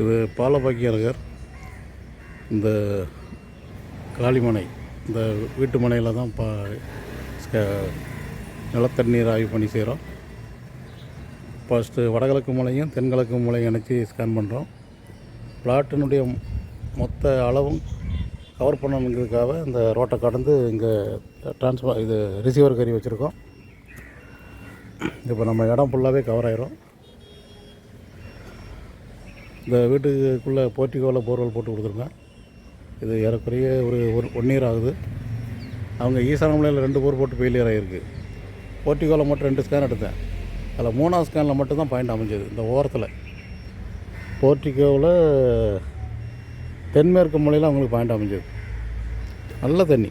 இது பாலபாக்கிய நகர் இந்த காளிமனை இந்த வீட்டு மனையில் தான் பா நிலத்தண்ணீர் ஆய்வு பண்ணி செய்கிறோம் ஃபஸ்ட்டு வடகிழக்கு மூலையும் தென்கிழக்கு மூலையும் இணைச்சி ஸ்கேன் பண்ணுறோம் பிளாட்டினுடைய மொத்த அளவும் கவர் பண்ணணுங்கிறதுக்காக இந்த ரோட்டை கடந்து இங்கே டிரான்ஸ்ஃபார் இது ரிசீவர் கறி வச்சுருக்கோம். இப்போ நம்ம இடம் ஃபுல்லாகவே கவர் ஆயிரும். இந்த வீட்டுக்குள்ளே போர்ட்டிகோவில் போர்வெல் போட்டு கொடுத்துருக்கேன் இது ஏறக்குறைய ஒரு ஒரு ஒன் இயர் ஆகுது. அவங்க ஈசானமலையில் ரெண்டு போர் போட்டு ஃபெயிலியர் ஆகிருக்கு போர்ட்டிகோவில் மட்டும் ரெண்டு ஸ்கேன் எடுத்தேன். அதில் மூணாவது ஸ்கேனில் மட்டும்தான் பாயிண்ட் அமைஞ்சது இந்த ஓரத்தில். போர்ட்டிகோவில் தென்மேற்கு மூலையில் அவங்களுக்கு பாயிண்ட் அமைஞ்சது. நல்ல தண்ணி.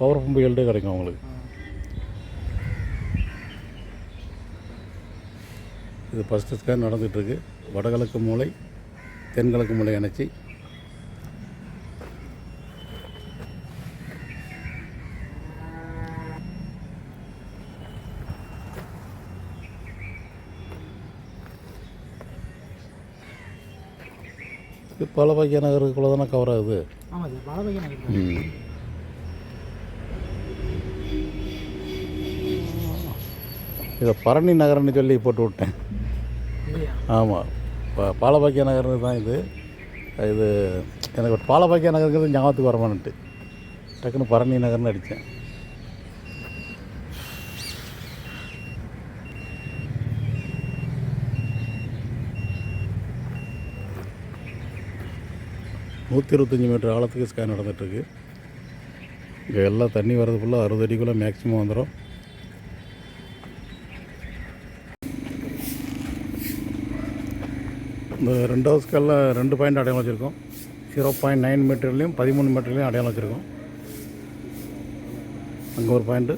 பவர் பம்பு எல்டே கிடைக்கும் அவங்களுக்கு. இது ஃபஸ்ட்டு ஸ்கேன் நடந்துகிட்ருக்கு. வடகிழக்கு மூலை தென்கிழக்கு மூலை இணைச்சி இது பாலபாக்கிய நகருக்குள்ளே தானே கவர் ஆகுது. ஆமாம் சார் பாலபாக்கிய நகர். ம். இதை பரணி நகர்னு சொல்லி போட்டு விட்டேன். ஆமாம் இப்போ பாலபாக்கிய நகர் தான் இது. இது எனக்கு ஒரு பாலபாக்கிய நகருங்கிறது ஞாபகத்துக்கு வரமானுட்டு டக்குன்னு பரணி நகர்னு அடித்தேன். நூற்றி இருபத்தஞ்சி மீட்டர் ஆழத்துக்கு ஸ்கேன் நடந்துகிட்ருக்கு இங்கே எல்லாம் தண்ணி வர்றது ஃபுல்லாக அறுபது அடிக்குள்ளே மேக்ஸிமம் வந்துடும் இந்த ரெண்டாவது ஸ்கேலில் ரெண்டு பாயிண்ட் அடையாளம் வச்சுருக்கோம். ஜீரோ பாயிண்ட் நைன் மீட்டர்லேயும் பதிமூணு மீட்டர்லேயும் அடையாளம் வச்சுருக்கோம். அங்கே ஒரு பாயிண்ட்டு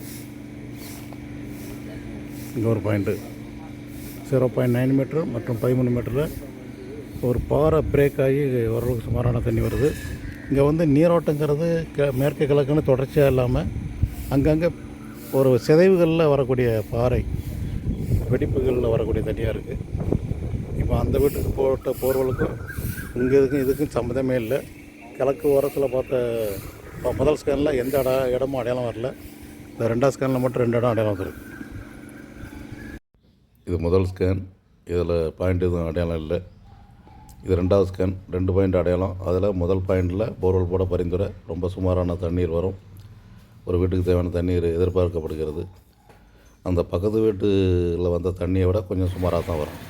இங்கே ஒரு point zero point nine metre மற்றும் பதிமூணு மீட்டரில் ஒரு பாறை பிரேக் ஆகி ஓரளவுக்கு சுமாரான தண்ணி வருது. இங்கே வந்து நீரோட்டங்கிறது க மேற்கு கிழக்குன்னு தொடர்ச்சியாக இல்லாமல் அங்கங்கே ஒரு சிதைவுகளில் வரக்கூடிய பாறை வெடிப்புகளில் வரக்கூடிய தண்ணியாக இருக்குது இப்போ அந்த வீட்டுக்கு போட்ட போர்வலுக்கும் இங்கே இதுக்கும் இதுக்கும் சம்மந்தமே இல்லை. கிழக்கு ஓரத்தில் பார்த்த முதல் ஸ்கேனில் எந்த இட இடமும் அடையாளம் வரல. இந்த ரெண்டாம் ஸ்கேனில் மட்டும் ரெண்டு இடம் அடையாளம் வந்துருக்கு. இது முதல் ஸ்கேன் இதில் பாயிண்ட் எதுவும் அடையாளம் இல்லை. இது ரெண்டாவது ஸ்கேன் ரெண்டு பாயிண்ட் அடையாளம். அதில் முதல் பாயிண்டில் போர்வெல் போட பரிந்துரை. ரொம்ப சுமாரான தண்ணீர் வரும். ஒரு வீட்டுக்கு தேவையான தண்ணீர் எதிர்பார்க்கப்படுகிறது. அந்த பக்கத்து வீட்டில் வந்த தண்ணியை விட கொஞ்சம் சுமாராக தான் வரும்.